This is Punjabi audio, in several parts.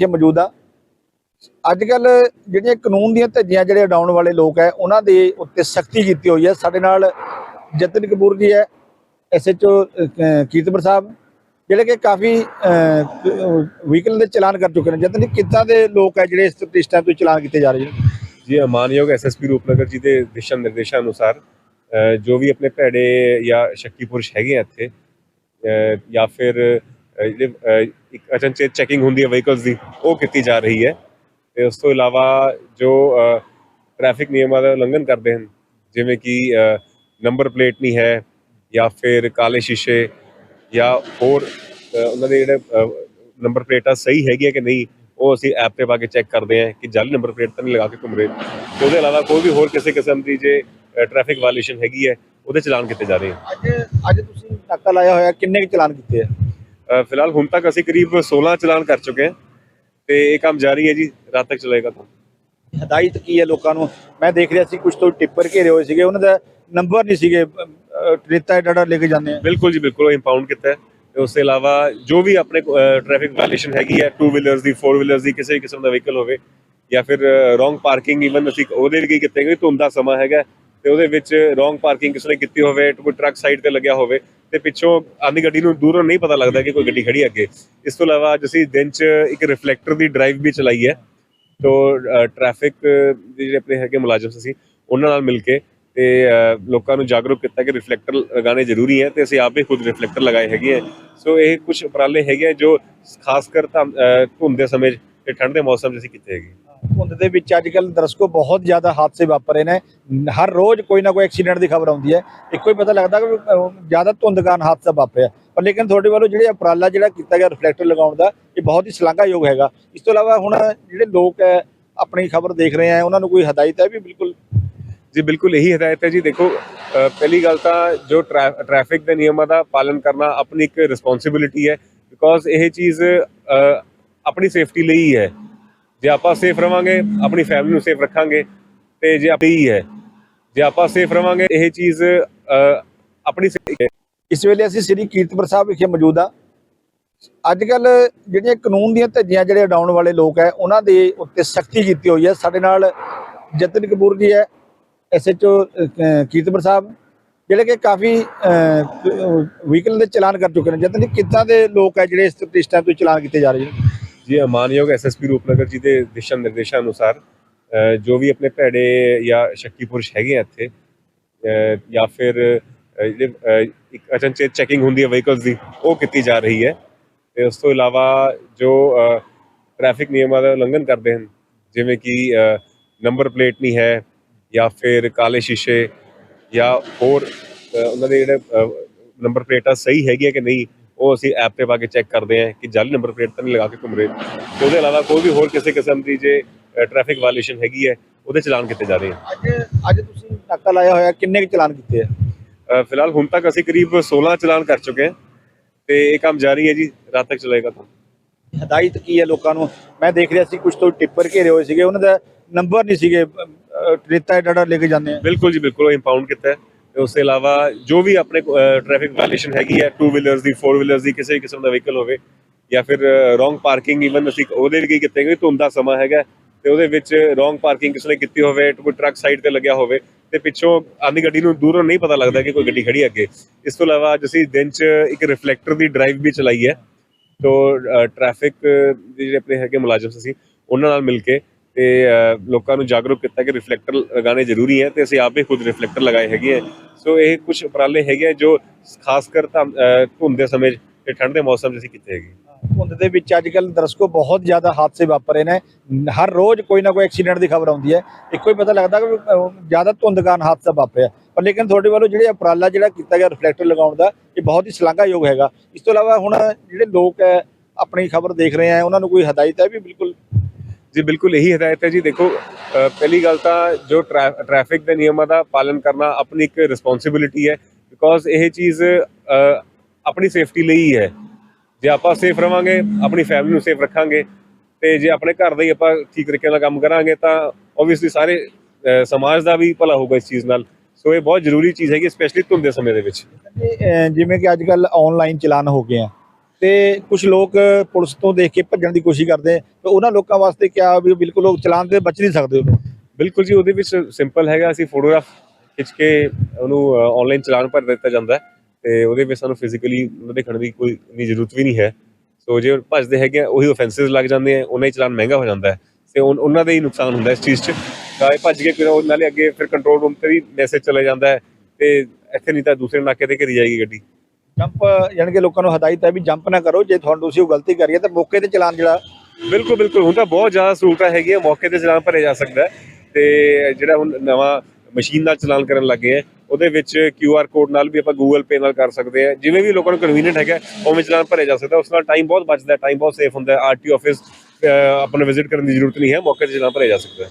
ਵਿਖੇ ਮੌਜੂਦ ਆ। ਅੱਜ ਕੱਲ ਜਿਹੜੀਆਂ ਕਾਨੂੰਨ ਦੀਆਂ ਧੱਜੀਆਂ ਜਿਹੜੇ ਉਡਾਉਣ ਵਾਲੇ ਲੋਕ ਹੈ ਉਹਨਾਂ ਦੇ ਉੱਤੇ ਸਖਤੀ ਕੀਤੀ ਹੋਈ ਹੈ ਸਾਡੇ ਨਾਲ ਜਤਨ ਕਪੂਰ ਜੀ ਹੈ ਐਸਐਚਓ ਕੀਰਤਪੁਰ ਸਾਹਿਬ ਜਿਹੜੇ ਕਿ ਕਾਫੀ ਵਹੀਕਲ ਦੇ ਚਲਾਨ ਕਰ ਚੁੱਕੇ ਨੇ। ਜਤਨ ਜੀ ਕਿੱਦਾਂ ਦੇ ਲੋਕ ਹੈ ਜਿਹੜੇ ਇਸ ਇਸ ਟਾਈਮ ਤੋਂ ਚਲਾਨ ਕੀਤੇ ਜਾ ਰਹੇ ਨੇ? ਜੀ ਮਾਨਯੋਗ ਐਸਐਸਪੀ ਰੂਪਨਗਰ ਜੀ ਦੇ ਦਿਸ਼ਾ ਨਿਰਦੇਸ਼ਾਂ ਅਨੁਸਾਰ ਅ, ਜੋ ਵੀ ਆਪਣੇ ਭੈੜੇ ਜਾਂ ਸ਼ੱਕੀ ਪੁਰਸ਼ ਹੈਗੇ ਆ ਇੱਥੇ ਅ, ਜਾਂ ਫਿਰ ਜਿਹੜੇ ਇੱਕ ਅਚਨਚੇਤ ਚੈਕਿੰਗ ਹੁੰਦੀ ਹੈ ਵਹੀਕਲਸ ਦੀ, ਉਹ ਕੀਤੀ ਜਾ ਰਹੀ ਹੈ। ਤੇ ਉਸ ਤੋਂ ਇਲਾਵਾ ਜੋ ਟ੍ਰੈਫਿਕ ਨਿਯਮਾਂ ਦਾ ਉਲੰਘਣ ਕਰਦੇ ਹਨ, ਜਿਵੇਂ ਕਿ ਨੰਬਰ ਪਲੇਟ ਨਹੀਂ ਹੈ, ਜਾਂ ਫਿਰ ਕਾਲੇ ਸ਼ੀਸ਼ੇ, ਜਾਂ ਹੋਰ ਉਹਨਾਂ ਦੇ ਜਿਹੜੇ ਨੰਬਰ ਪਲੇਟਾਂ ਸਹੀ ਹੈਗੀਆਂ ਕਿ ਨਹੀਂ, ਉਹ ਅਸੀਂ ਐਪ ਤੇ ਪਾ ਕੇ ਚੈੱਕ ਕਰਦੇ ਹਾਂ ਕਿ ਜਾਲੀ ਨੰਬਰ ਪਲੇਟ ਤਾਂ ਨਹੀਂ ਲਗਾ ਕੇ ਘੁੰਮ ਰਹੇ। ਤੇ ਉਹਦੇ ਇਲਾਵਾ ਕੋਈ ਵੀ ਹੋਰ ਕਿਸੇ ਕਿਸਮ ਦੀ ਜੇ ਟ੍ਰੈਫਿਕ ਵਾਇਲੇਸ਼ਨ ਹੈਗੀ ਹੈ, ਉਹਦੇ ਚਲਾਨ ਕੀਤੇ ਜਾ ਰਹੇ ਹਨ। ਅੱਜ ਅੱਜ ਤੁਸੀਂ ਟਾਕਾ ਲਾਇਆ ਹੋਇਆ, ਕਿੰਨੇ ਕੁ ਚਲਾਨ ਕੀਤੇ ਆ? ਫਿਲਹਾਲ ਹੁਣ ਤੱਕ ਅਸੀਂ ਕਰੀਬ 16 ਚਲਾਨ ਕਰ ਚੁੱਕੇ ਹਾਂ ਤੇ ਇਹ ਕੰਮ ਜਾਰੀ ਹੈ ਜੀ ਰਾਤ ਤੱਕ ਚਲੇਗਾ। ਤਾਂ ਹਦਾਇਤ ਕੀ ਹੈ ਲੋਕਾਂ ਨੂੰ? ਮੈਂ ਦੇਖ ਰਿਹਾ ਸੀ ਕੁਝ ਤੋਂ ਟਿੱਪਰ ਘੇਰੇ ਹੋਏ ਸੀਗੇ ਉਹਨਾਂ ਦਾ ਨੰਬਰ ਨਹੀਂ ਸੀਗੇ ਰੇਤਾ ਡਾਡਾ ਲੈ ਕੇ ਜਾਂਦੇ ਆ। ਬਿਲਕੁਲ ਜੀ ਬਿਲਕੁਲ ਇੰਪਾਊਂਡ ਕੀਤਾ ਤੇ ਉਸ ਤੋਂ ਇਲਾਵਾ ਜੋ ਵੀ ਆਪਣੇ ਟ੍ਰੈਫਿਕ ਵਾਇਲੇਸ਼ਨ ਹੈਗੀ ਹੈ ਟੂ ਵੀਲਰਸ ਦੀ ਫੋਰ ਵੀਲਰਸ ਦੀ ਕਿਸੇ ਵੀ ਕਿਸਮ ਦਾ ਵਹੀਕਲ ਹੋਵੇ ਜਾਂ ਫਿਰ ਰੋਂਗ ਪਾਰਕਿੰਗ ਇਵਨ ਅਸੀਂ ਉਹਦੇ ਲਈ ਕੀਤੇ ਗਏ ਧੁੰਦ ਦਾ ਸਮਾਂ ਹੈਗਾ ਤੇ ਉਹਦੇ ਵਿੱਚ ਰੋਂਗ ਪਾਰਕਿੰਗ ਕਿਸੇ ਨੇ ਕੀਤੀ ਹੋਵੇ ਕੋਈ ਟਰੱਕ ਸਾਈਡ ਤੇ ਲੱਗਿਆ ਹੋਵੇ ਤੇ ਪਿੱਛੋਂ ਆਂਦੀ ਗੱਡੀ ਨੂੰ ਦੂਰੋਂ ਨਹੀਂ ਪਤਾ ਲੱਗਦਾ ਕਿ ਕੋਈ ਗੱਡੀ ਖੜੀ ਅੱਗੇ। ਇਸ ਤੋਂ ਇਲਾਵਾ ਅੱਜ ਅਸੀਂ ਦਿਨ 'ਚ ਇੱਕ ਰਿਫਲੈਕਟਰ ਦੀ ਡਰਾਈਵ ਵੀ ਚਲਾਈ ਹੈ। ਤੋ ਟ੍ਰੈਫਿਕ ਦੇ ਜਿਹੜੇ ਆਪਣੇ ਹੈਗੇ ਮੁਲਾਜ਼ਮ ਸੀ ਉਹਨਾਂ ਨਾਲ ਮਿਲ ਕੇ ਤੇ ਲੋਕਾਂ ਨੂੰ ਜਾਗਰੂਕ ਕੀਤਾ ਕਿ ਰਿਫਲੈਕਟਰ ਲਗਾਉਣੇ ਜ਼ਰੂਰੀ ਹੈ ਤੇ ਅਸੀਂ ਆਪ ਵੀ ਖੁਦ ਰਿਫਲੈਕਟਰ ਲਗਾਏ ਹੈਗੇ ਆ ਸੋ ਇਹ ਕੁਝ ਉਪਰਾਲੇ ਹੈਗੇ ਆ ਜੋ ਖਾਸ ਕਰ ਧੰ- ਅ, ਧੁੰਦ ਦੇ ਸਮੇਂ 'ਚ ਤੇ ਠੰਡ ਦੇ ਮੌਸਮ 'ਚ ਅਸੀਂ ਕੀਤੇ ਹੈਗੇ। ਧੁੰਦ ਦੇ ਵਿੱਚ ਅੱਜ ਕੱਲ ਦਰਸ਼ਕੋ ਬਹੁਤ ਜ਼ਿਆਦਾ ਹਾਦਸੇ ਵਾਪਰ ਰਹੇ ਨੇ। ਹਰ ਰੋਜ਼ ਕੋਈ ਨਾ ਕੋਈ ਐਕਸੀਡੈਂਟ ਦੀ ਖਬਰ ਆਉਂਦੀ ਹੈ। ਇੱਕੋ ਹੀ ਪਤਾ ਲੱਗਦਾ ਕਿ ਜ਼ਿਆਦਾ ਧੁੰਦ ਕਾਰਨ ਹਾਦਸਾ ਵਾਪਰਿਆ। ਪਰ ਲੇਕਿਨ ਤੁਹਾਡੇ ਵੱਲੋਂ ਜਿਹੜੇ ਉਪਰਾਲਾ ਜਿਹੜਾ ਕੀਤਾ ਗਿਆ ਰਿਫਲੈਕਟਰ ਲਗਾਉਣ ਦਾ, ਇਹ ਬਹੁਤ ਹੀ ਸ਼ਲਾਘਾਯੋਗ ਹੈਗਾ। ਇਸ ਤੋਂ ਇਲਾਵਾ ਹੁਣ ਜਿਹੜੇ ਲੋਕ ਹੈ ਆਪਣੀ ਖਬਰ ਦੇਖ ਰਹੇ ਆ ਉਹਨਾਂ ਨੂੰ ਕੋਈ ਹਦਾਇਤ ਹੈ ਵੀ ਬਿਲਕੁਲ? ਜੀ, ਬਿਲਕੁਲ ਇਹੀ ਹਦਾਇਤ ਹੈ ਜੀ। ਦੇਖੋ ਪਹਿਲੀ ਗੱਲ ਤਾਂ ਜੋ ਟ੍ਰੈ- ਟ੍ਰੈਫਿਕ ਦੇ ਨਿਯਮਾਂ ਦਾ ਪਾਲਣ ਕਰਨਾ ਆਪਣੀ ਇੱਕ ਰਿਸਪੌਂਸਿਬਿਲਿਟੀ ਹੈ। ਬਿਕੋਜ਼ ਇਹ ਚੀਜ਼ ਆਪਣੀ ਸੇਫਟੀ ਲਈ ਹੀ ਹੈ। ਜੇ ਆਪਾਂ ਸੇਫ ਰਵਾਂਗੇ, ਆਪਣੀ ਫੈਮਿਲੀ ਨੂੰ ਸੇਫ ਰੱਖਾਂਗੇ, ਤੇ ਜੇ ਆਪਣੀ ਹੈ, ਜੇ ਆਪਾਂ ਸੇਫ ਰਵਾਂਗੇ, ਇਹ ਚੀਜ਼ ਆਪਣੀ safety ਹੈ। ਇਸ ਵੇਲੇ ਅਸੀਂ ਸ੍ਰੀ ਕੀਰਤਪੁਰ ਸਾਹਿਬ ਵਿਖੇ ਮੌਜੂਦ ਆ ਅੱਜ ਕੱਲ ਜਿਹੜੀਆਂ ਕਾਨੂੰਨ ਦੀਆਂ ਧੱਜੀਆਂ ਜਿਹੜੇ ਉਡਾਉਣ ਵਾਲੇ ਲੋਕ ਹੈ, ਉਹਨਾਂ ਦੇ ਉੱਤੇ ਸਖਤੀ ਕੀਤੀ ਹੋਈ ਹੈ। ਸਾਡੇ ਨਾਲ ਜਤਨ ਕਪੂਰ ਜੀ ਹੈ ਐਸਐਚਓ ਕੀਰਤਪੁਰ ਸਾਹਿਬ, ਜਿਹੜੇ ਕਿ ਕਾਫੀ ਵਹੀਕਲ ਦੇ ਚਲਾਨ ਕਰ ਚੁੱਕੇ ਨੇ। ਜਤਨ ਜੀ, ਕਿੱਦਾਂ ਦੇ ਲੋਕ ਹੈ ਜਿਹੜੇ ਇਸ ਇਸ ਟਾਈਮ ਤੋਂ ਚਲਾਨ ਕੀਤੇ ਜਾ ਰਹੇ ਨੇ? ਜੀ ਮਾਨਯੋਗ ਐਸਐਸਪੀ ਰੂਪਨਗਰ ਜੀ ਦੇ ਦਿਸ਼ਾ ਨਿਰਦੇਸ਼ਾਂ ਅਨੁਸਾਰ ਜੋ ਵੀ ਆਪਣੇ ਭੈੜੇ ਜਾਂ ਸ਼ੱਕੀ ਪੁਰਸ਼ ਹੈਗੇ ਆ ਇੱਥੇ ਜਾਂ ਫਿਰ ਜਿਹੜੇ ਇੱਕ ਅਚਨਚੇਤ ਚੈਕਿੰਗ ਹੁੰਦੀ ਹੈ ਵਹੀਕਲਸ ਦੀ, ਉਹ ਕੀਤੀ ਜਾ ਰਹੀ ਹੈ। ਤੇ ਉਸ ਤੋਂ ਇਲਾਵਾ ਜੋ ਟ੍ਰੈਫਿਕ ਨਿਯਮਾਂ ਦਾ ਉਲੰਘਣ ਕਰਦੇ ਹਨ, ਜਿਵੇਂ ਕਿ ਨੰਬਰ ਪਲੇਟ ਨਹੀਂ ਹੈ, ਜਾਂ ਫਿਰ ਕਾਲੇ ਸ਼ੀਸ਼ੇ, ਜਾਂ ਹੋਰ ਉਹਨਾਂ ਦੇ ਜਿਹੜੇ ਨੰਬਰ ਪਲੇਟਾਂ ਸਹੀ ਹੈਗੀਆਂ ਕਿ ਨਹੀਂ ਉਹ ਅਸੀਂ ਐਪ ਤੇ ਪਾ ਕੇ ਚੈੱਕ ਕਰਦੇ ਹਾਂ ਕਿ ਜਾਲੀ ਨੰਬਰ ਪਲੇਟ ਤਾਂ ਨਹੀਂ ਲਗਾ ਕੇ ਘੁੰਮ ਰਹੇ। ਤੇ ਉਹਦੇ ਇਲਾਵਾ ਕੋਈ ਵੀ ਹੋਰ ਕਿਸੇ ਕਿਸਮ ਦੀ ਜੇ ਟ੍ਰੈਫਿਕ ਵਾਇਲੇਸ਼ਨ ਹੈਗੀ ਹੈ ਉਹਦੇ ਚਲਾਨ ਕੀਤੇ ਜਾ ਰਹੇ ਹਨ। ਅੱਜ ਅੱਜ ਤੁਸੀਂ ਨਾਕਾ ਲਾਇਆ ਹੋਇਆ ਕਿੰਨੇ ਚਲਾਨ ਕੀਤੇ ਆ? ਫਿਲਹਾਲ ਹੁਣ ਤੱਕ ਅਸੀਂ ਕਰੀਬ 16 ਚਲਾਨ ਕਰ ਚੁੱਕੇ ਹਾਂ। ਤੇ ਇਹ ਕੰਮ ਜਾਰੀ ਹੈ ਜੀ ਰਾਤ ਤੱਕ ਚਲੇਗਾ ਤਾਂ। ਹਦਾਇਤ ਕੀ ਹੈ ਲੋਕਾਂ ਨੂੰ? ਮੈਂ ਦੇਖ ਰਿਹਾ ਸੀ ਕੁਝ ਤੋਂ ਟਿੱਪਰ ਘੇਰੇ ਹੋਏ ਸੀਗੇ ਉਹਨਾਂ ਦਾ ਨੰਬਰ ਨਹੀਂ ਸੀਗੇ। ਰੇਤਾ ਡਾਡਾ ਲੈ ਕੇ ਜਾਂਦੇ ਆ। ਬਿਲਕੁਲ ਜੀ ਬਿਲਕੁਲ ਇੰਪਾਊਂਡ ਕੀਤਾ ਉਸ ਤੋਂ ਇਲਾਵਾ ਜੋ ਵੀ ਆਪਣੇ ਟ੍ਰੈਫਿਕ ਵਾਇਲੇਸ਼ਨ ਹੈਗੀ ਹੈ ਟੂ ਵੀਲਰਸ ਦੀ ਫੋਰ ਵੀਲਰਸ ਦੀ, ਕਿਸੇ ਵੀ ਕਿਸਮ ਦਾ ਵਹੀਕਲ ਹੋਵੇ, ਜਾਂ ਫਿਰ ਰੋਂਗ ਪਾਰਕਿੰਗ ਈਵਨ ਅਸੀਂ ਉਹਦੇ ਲਈ ਕੀ ਕੀਤੇ ਗਏ ਧੁੰਦ ਦਾ ਸਮਾਂ ਹੈਗਾ ਤੇ ਉਹਦੇ ਵਿੱਚ ਰੋਂਗ ਪਾਰਕਿੰਗ ਕਿਸੇ ਨੇ ਕੀਤੀ ਹੋਵੇ, ਕੋਈ ਟਰੱਕ ਸਾਈਡ ਤੇ ਲੱਗਿਆ ਹੋਵੇ, ਤੇ ਪਿੱਛੋਂ ਆਂਦੀ ਗੱਡੀ ਨੂੰ ਦੂਰੋਂ ਨਹੀਂ ਪਤਾ ਲੱਗਦਾ ਕਿ ਕੋਈ ਗੱਡੀ ਖੜੀ ਅੱਗੇ। ਇਸ ਤੋਂ ਇਲਾਵਾ ਅੱਜ ਅਸੀਂ ਦਿਨ 'ਚ ਇੱਕ ਰਿਫਲੈਕਟਰ ਦੀ ਡਰਾਈਵ ਵੀ ਚਲਾਈ ਹੈ, ਤੋ ਟ੍ਰੈਫਿਕ ਦੇ ਜਿਹੜੇ ਆਪਣੇ ਹੈਗੇ ਮੁਲਾਜ਼ਮ ਸੀ ਉਹਨਾਂ ਨਾਲ ਮਿਲ ਕੇ ਤੇ ਲੋਕਾਂ ਨੂੰ ਜਾਗਰੂਕ ਕੀਤਾ ਕਿ ਰਿਫਲੈਕਟਰ ਲਗਾਉਣੇ ਜ਼ਰੂਰੀ ਹੈ ਤੇ ਅਸੀਂ ਆਪ ਵੀ ਖੁਦ ਰਿਫਲੈਕਟਰ ਲਗਾਏ ਹੈਗੇ ਆ ਸੋ ਇਹ ਕੁਝ ਉਪਰਾਲੇ ਹੈਗੇ ਆ ਜੋ ਖਾਸ ਕਰ ਧੁੰਦ ਦੇ ਸਮੇਂ ਤੇ ਠੰਡ ਦੇ ਮੌਸਮ 'ਚ ਅਸੀਂ ਕੀਤੇ ਹੈਗੇ ਧੁੰਦ ਦੇ ਵਿੱਚ ਅੱਜ ਕੱਲ ਦਰਸ਼ਕੋ ਬਹੁਤ ਜ਼ਿਆਦਾ ਹਾਦਸੇ ਵਾਪਰ ਨੇ। ਹਰ ਰੋਜ਼ ਕੋਈ ਨਾ ਕੋਈ ਐਕਸੀਡੈਂਟ ਦੀ ਖਬਰ ਆਉਂਦੀ ਹੈ। ਇੱਕੋ ਹੀ ਪਤਾ ਲੱਗਦਾ ਕਿ ਜ਼ਿਆਦਾ ਧੁੰਦ ਕਾਰਨ ਹਾਦਸਾ ਵਾਪਰਿਆ। ਪਰ ਲੇਕਿਨ ਤੁਹਾਡੇ ਵੱਲੋਂ ਜਿਹੜੇ ਉਪਰਾਲਾ ਜਿਹੜਾ ਕੀਤਾ ਗਿਆ ਰਿਫਲੈਕਟਰ ਲਗਾਉਣ ਦਾ, ਇਹ ਬਹੁਤ ਹੀ ਸ਼ਲਾਘਾਯੋਗ ਹੈਗਾ। ਇਸ ਤੋਂ ਇਲਾਵਾ ਹੁਣ ਜਿਹੜੇ ਲੋਕ ਹੈ, ਆਪਣੀ ਖਬਰ ਦੇਖ ਰਹੇ ਆ ਉਹਨਾਂ ਨੂੰ ਕੋਈ ਹਦਾਇਤ ਹੈ ਵੀ ਬਿਲਕੁਲ ਜੀ, ਬਿਲਕੁਲ ਇਹੀ ਹਦਾਇਤ ਹੈ ਜੀ। ਦੇਖੋ ਪਹਿਲੀ ਗੱਲ ਤਾਂ ਜੋ ਟ੍ਰੈ- ਟ੍ਰੈਫਿਕ ਦੇ ਨਿਯਮਾਂ ਦਾ ਪਾਲਣ ਕਰਨਾ ਆਪਣੀ ਇੱਕ ਰਿਸਪੌਂਸਿਬਿਲਿਟੀ ਹੈ ਬਿਕੋਜ਼ ਇਹ ਚੀਜ਼ ਆਪਣੀ ਸੇਫਟੀ ਲਈ ਹੀ ਹੈ। ਜੇ ਆਪਾਂ ਸੇਫ ਰਵਾਂਗੇ, ਆਪਣੀ ਫੈਮਿਲੀ ਨੂੰ ਸੇਫ ਰੱਖਾਂਗੇ ਤੇ ਜੇ ਆਪਣੇ ਘਰ ਦਾ ਹੀ ਆਪਾਂ ਠੀਕ ਤਰੀਕੇ ਨਾਲ ਕੰਮ ਕਰਾਂਗੇ ਤਾਂ ਓਬਵੀਅਸਲੀ ਸਾਰੇ ਸਮਾਜ ਦਾ ਵੀ ਭਲਾ ਹੋਊਗਾ ਇਸ ਚੀਜ਼ ਨਾਲ। ਸੋ ਇਹ ਬਹੁਤ ਜ਼ਰੂਰੀ ਚੀਜ਼ ਹੈਗੀ ਸਪੈਸ਼ਲੀ ਧੁੰਦੇ ਸਮੇਂ ਦੇ ਵਿੱਚ। ਜਿਵੇਂ ਕਿ ਅੱਜ ਕੱਲ ਆਨਲਾਈਨ ਚਲਾਨ ਹੋ ਗਏ ਆ। ਤੇ ਕੁਝ ਲੋਕ ਪੁਲਿਸ ਤੋਂ ਦੇਖ ਕੇ ਭੱਜਣ ਦੀ ਕੋਸ਼ਿਸ਼ ਕਰਦੇ ਆ। ਤੇ ਉਹਨਾਂ ਲੋਕਾਂ ਵਾਸਤੇ ਕਿਹਾ ਵੀ ਬਿਲਕੁਲ ਲੋਕ ਚਲਾਨ ਦੇ ਬਚ ਨਹੀਂ ਸਕਦੇ ਉਹ ਬਿਲਕੁਲ ਜੀ ਉਹਦੇ ਵਿੱਚ ਸਿੰਪਲ ਹੈਗਾ ਅਸੀਂ ਫੋਟੋਗ੍ਰਾਫ ਖਿੱਚ ਕੇ ਉਹਨੂੰ ਆਨਲਾਈਨ ਚਲਾਨ ਭਰ ਦਿੱਤਾ ਜਾਂਦਾ ਹੈ। ਤੇ ਉਹਦੇ ਵਿੱਚ ਸਾਨੂੰ ਫਿਜ਼ੀਕਲੀ ਦੇਖਣ ਦੀ ਕੋਈ ਇੰਨੀ ਜ਼ਰੂਰਤ ਵੀ ਨਹੀਂ ਹੈ। ਸੋ ਜੇ ਭੱਜਦੇ ਹੈਗੇ ਆ, ਉਹੀ ਆਫੈਂਸਸ ਲੱਗ ਜਾਂਦੇ ਆ ਉਹਨਾਂ ਹੀ ਚਲਾਨ ਮਹਿੰਗਾ ਹੋ ਜਾਂਦਾ ਹੈ। ਤੇ ਉਹਨਾਂ ਦਾ ਹੀ ਨੁਕਸਾਨ ਹੁੰਦਾ ਇਸ ਚੀਜ਼ 'ਚ। ਤਾਂ ਇਹ ਭੱਜ ਕੇ ਫਿਰ ਉਹ ਨਾਲੇ ਅੱਗੇ ਫਿਰ ਕੰਟਰੋਲ ਰੂਮ ਤੇ ਵੀ ਮੈਸੇਜ ਚਲੇ ਜਾਂਦਾ ਹੈ। ਤੇ ਇੱਥੇ ਨਹੀਂ ਤਾਂ ਦੂਸਰੇ ਨਾਕੇ ਤੇ ਘਰੀ ਜਾਏਗੀ ਗੱਡੀ। ਜੰਪ, ਯਾਨੀ ਕਿ ਲੋਕਾਂ ਨੂੰ ਹਦਾਇਤ ਹੈ ਵੀ ਜੰਪ ਨਾ ਕਰੋ, ਜੇ ਤੁਹਾਨੂੰ ਤੁਸੀਂ ਉਹ ਗਲਤੀ ਕਰੀਏ ਤਾਂ ਮੌਕੇ ਤੇ ਚਲਾਨ ਜਿਹੜਾ ਬਿਲਕੁਲ ਬਿਲਕੁਲ। ਹੁਣ ਤਾਂ ਬਹੁਤ ਜ਼ਿਆਦਾ ਸਹੂਲਤਾਂ ਹੈਗੀਆਂ, ਮੌਕੇ ਤੇ ਚਲਾਨ ਭਰਿਆ ਜਾ ਸਕਦਾ ਹੈ। ਤੇ ਜਿਹੜਾ ਹੁਣ ਨਵਾਂ ਮਸ਼ੀਨ ਨਾਲ ਚਲਾਨ ਕਰਨ ਲੱਗੇ ਆ ਉਹਦੇ ਵਿੱਚ ਕਿਊ ਆਰ ਕੋਡ ਨਾਲ ਵੀ ਆਪਾਂ ਗੂਗਲ ਪੇ ਨਾਲ ਕਰ ਸਕਦੇ ਆ ਜਿਵੇਂ ਵੀ ਲੋਕਾਂ ਨੂੰ ਕਨਵੀਨੀਅੰਟ ਹੈਗਾ, ਉਵੇਂ ਚਲਾਨ ਭਰਿਆ ਜਾ ਸਕਦਾ ਉਸ ਨਾਲ ਟਾਈਮ ਬਹੁਤ ਬਚਦਾ ਟਾਈਮ ਬਹੁਤ ਸੇਫ ਹੁੰਦਾ ਹੈ। ਆਰਟੀ ਆਫਿਸ ਆਪਣਾ ਵਿਜ਼ਿਟ ਕਰਨ ਦੀ ਜ਼ਰੂਰਤ ਨਹੀਂ ਹੈ, ਮੌਕੇ ਤੇ ਚਲਾਨ ਭਰਿਆ ਜਾ ਸਕਦਾ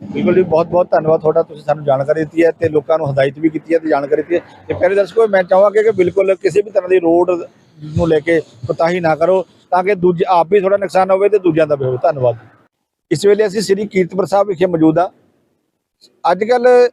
ਬਿਲਕੁਲ ਜੀ, ਬਹੁਤ ਬਹੁਤ ਧੰਨਵਾਦ ਤੁਹਾਡਾ, ਤੁਸੀਂ ਸਾਨੂੰ ਜਾਣਕਾਰੀ ਦਿੱਤੀ ਹੈ ਤੇ ਲੋਕਾਂ ਨੂੰ ਹਦਾਇਤ ਵੀ ਕੀਤੀ ਹੈ ਤੇ ਜਾਣਕਾਰੀ ਦਿੱਤੀ ਹੈ। ਤੇ ਪਿਆਰੇ ਦਰਸ਼ਕੋ, ਮੈਂ ਚਾਹਾਂਗਾ ਕਿ ਬਿਲਕੁਲ ਕਿਸੇ ਵੀ ਤਰ੍ਹਾਂ ਦੀ ਰੋਡ ਨੂੰ ਲੈ ਕੇ ਕੋਤਾਹੀ ਨਾ ਕਰੋ, ਤਾਂ ਕਿ ਦੂਜੇ, ਆਪ ਵੀ ਥੋੜਾ ਨੁਕਸਾਨ ਹੋਵੇ ਤੇ ਦੂਜਿਆਂ ਦਾ ਵੀ ਹੋਵੇ। ਧੰਨਵਾਦ ਇਸ ਵੇਲੇ ਅਸੀਂ ਸ੍ਰੀ ਕੀਰਤਪੁਰ ਸਾਹਿਬ ਵਿਖੇ ਮੌਜੂਦ ਹਾਂ। ਅੱਜ ਕੱਲ